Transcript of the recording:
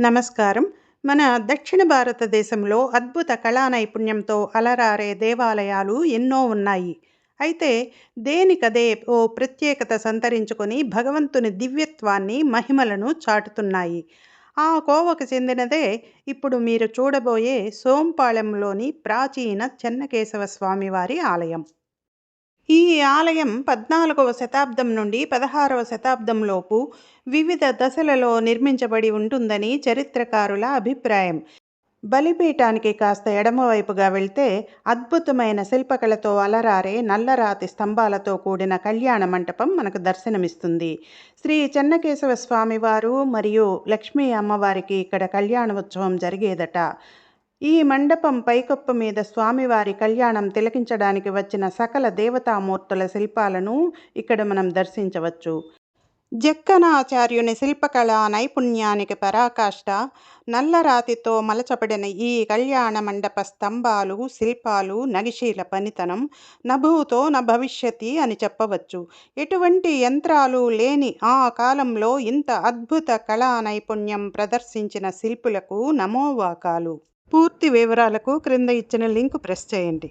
నమస్కారం. మన దక్షిణ భారతదేశంలో అద్భుత కళా నైపుణ్యంతో అలరారే దేవాలయాలు ఎన్నో ఉన్నాయి. అయితే దేనికదే ఓ ప్రత్యేకత సంతరించుకొని భగవంతుని దివ్యత్వాన్ని మహిమలను చాటుతున్నాయి. ఆ కోవకు చెందినదే ఇప్పుడు మీరు చూడబోయే సోంపాళెంలోని ప్రాచీన చెన్నకేశవ స్వామివారి ఆలయం. ఈ ఆలయం పద్నాలుగవ శతాబ్దం నుండి పదహారవ శతాబ్దంలోపు వివిధ దశలలో నిర్మించబడి ఉంటుందని చరిత్రకారుల అభిప్రాయం. బలిపీఠానికి కాస్త ఎడమవైపుగా వెళ్తే అద్భుతమైన శిల్పకళతో అలరారే నల్లరాతి స్తంభాలతో కూడిన కళ్యాణ మంటపం మనకు దర్శనమిస్తుంది. శ్రీ చెన్నకేశవ స్వామివారు మరియు లక్ష్మీ అమ్మవారికి ఇక్కడ కళ్యాణోత్సవం జరిగేదట. ఈ మండపం పైకప్పు మీద స్వామివారి కళ్యాణం తిలకించడానికి వచ్చిన సకల దేవతామూర్తుల శిల్పాలను ఇక్కడ మనం దర్శించవచ్చు. జక్కనాచార్యుని శిల్పకళా నైపుణ్యానికి పరాకాష్ట నల్లరాతితో మలచబడిన ఈ కళ్యాణ మండప స్తంభాలు శిల్పాలు నగిశీల పనితనం నభూతో న భవిష్యతి అని చెప్పవచ్చు. ఎటువంటి యంత్రాలు లేని ఆ కాలంలో ఇంత అద్భుత కళా నైపుణ్యం ప్రదర్శించిన శిల్పులకు నమోవాకాలు. పూర్తి వివరాలకు క్రింద ఇచ్చిన లింక్ ప్రెస్ చేయండి.